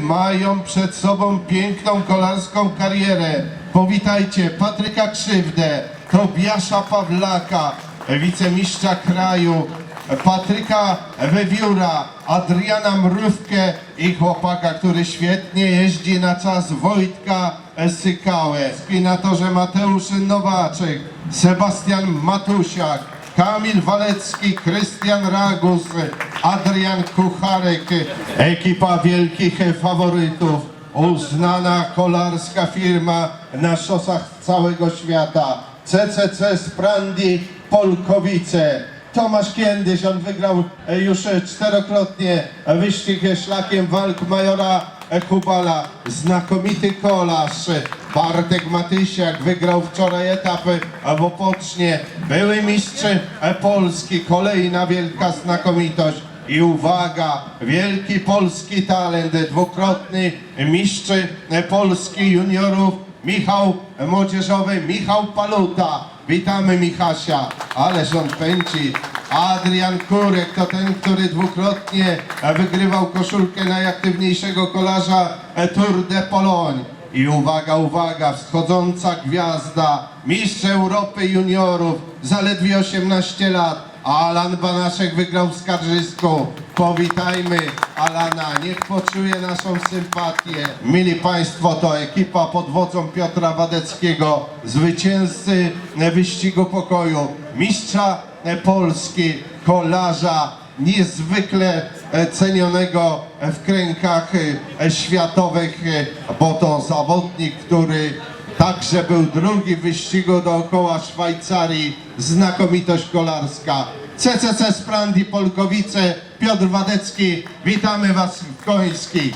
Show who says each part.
Speaker 1: mają przed sobą piękną kolarską karierę. Powitajcie Patryka Krzywdę, Tobiasza Pawlaka, wicemistrza kraju, Patryka Wewiura, Adriana Mrówkę i chłopaka, który świetnie jeździ na czas Wojtka Sykałę. Spinatorze Mateusz Nowaczek, Sebastian Matusiak, Kamil Walecki, Krystian Ragus, Adrian Kucharek, ekipa wielkich faworytów, uznana kolarska firma na szosach całego świata, CCC Sprandi Polkowice. Tomasz Kiendyś, on wygrał już czterokrotnie wyścig szlakiem walk majora Kubala. Znakomity kolarz Bartek Matysiak wygrał wczoraj etapy w Opocznie. Były mistrz Polski, kolejna wielka znakomitość. I uwaga, wielki polski talent, dwukrotny mistrz Polski juniorów Michał Młodzieżowy, Michał Paluta. Witamy Michasia, ależ on pędzi. Adrian Kurek to ten, który dwukrotnie wygrywał koszulkę najaktywniejszego kolarza Tour de Pologne. I uwaga, uwaga, wschodząca gwiazda, mistrz Europy juniorów, zaledwie 18 lat. Alan Banaszek wygrał w Skarżysku. Powitajmy Alana, niech poczuje naszą sympatię. Mili Państwo, to ekipa pod wodzą Piotra Wadeckiego, zwycięzcy wyścigu pokoju, mistrza Polski, kolarza, niezwykle cenionego w kręgach światowych, bo to zawodnik, który Także był drugi w wyścigu dookoła Szwajcarii, znakomitość kolarska. CCC Sprandi Polkowice, Piotr Wadecki, witamy Was w Koński.